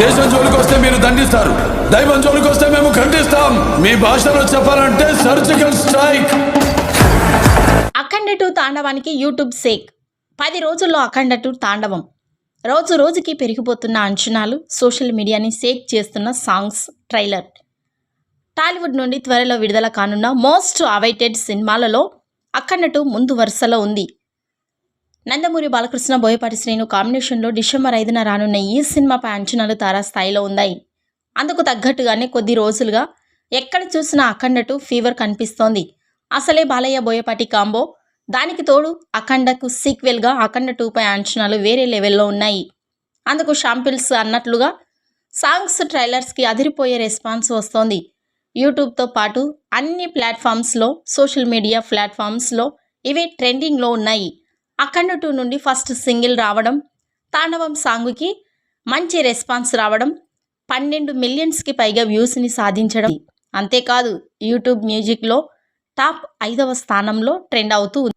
దేశం జోలికి వస్తే మీరు దండిస్తారు. దైవం జోలికి వస్తే మేము ఖండిస్తాం. మీ భాషలో చెప్పాలంటే సర్జికల్ స్ట్రైక్ అఖండ టూ తాండవానికి యూట్యూబ్ సేక్. పది రోజుల్లో అఖండ టూ తాండవం. రోజు రోజుకి పెరిగిపోతున్న అంచనాలు సోషల్ మీడియాని సేక్ చేస్తున్న సాంగ్స్ ట్రైలర్. టాలీవుడ్ నుండి త్వరలో విడుదల కానున్న మోస్ట్ అవైటెడ్ సినిమాలలో అఖండ టూ ముందు వరుసలో ఉంది. నందమూరి బాలకృష్ణ బోయపాటి శ్రీను కాంబినేషన్లో డిసెంబర్ ఐదున రానున్న ఈ సినిమాపై అంచనాలు తారాస్థాయిలో ఉన్నాయి. అందుకు తగ్గట్టుగానే కొద్ది రోజులుగా ఎక్కడ చూసినా అఖండటు ఫీవర్ కనిపిస్తోంది. అసలే బాలయ్య బోయపాటి కాంబో. దానికి తోడు అఖండకు సీక్వెల్గా అఖండ టూపై అంచనాలు వేరే లెవెల్లో ఉన్నాయి. అందుకు షాంపిల్స్ అన్నట్లుగా సాంగ్స్ ట్రైలర్స్కి అదిరిపోయే రెస్పాన్స్ వస్తోంది. యూట్యూబ్తో పాటు అన్ని ప్లాట్ఫామ్స్లో సోషల్ మీడియా ప్లాట్ఫామ్స్లో ఇవే ట్రెండింగ్లో ఉన్నాయి. అఖండ టూ నుండి ఫస్ట్ సింగిల్ రావడం తాండవం సాంగుకి మంచి రెస్పాన్స్ రావడం పన్నెండు మిలియన్స్కి పైగా వ్యూస్ని సాధించడం. అంతేకాదు యూట్యూబ్ మ్యూజిక్లో టాప్ ఐదవ స్థానంలో ట్రెండ్ అవుతూ ఉంది.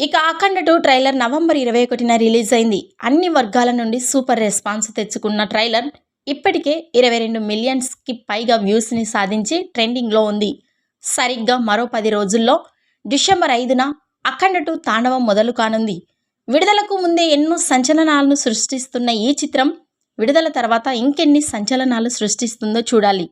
ఇక అఖండ టూ ట్రైలర్ నవంబర్ ఇరవై ఒకటిన రిలీజ్ అయింది. అన్ని వర్గాల నుండి సూపర్ రెస్పాన్స్ తెచ్చుకున్న ట్రైలర్ ఇప్పటికే ఇరవై రెండు మిలియన్స్కి పైగా వ్యూస్ని సాధించి ట్రెండింగ్లో ఉంది. సరిగ్గా మరో పది రోజుల్లో డిసెంబర్ ఐదున అఖండటు తాండవం మొదలు కానుంది. విడుదలకు ముందే ఎన్నో సంచలనాలను సృష్టిస్తున్న ఈ చిత్రం విడుదల తర్వాత ఇంకెన్ని సంచలనాలు సృష్టిస్తుందో చూడాలి.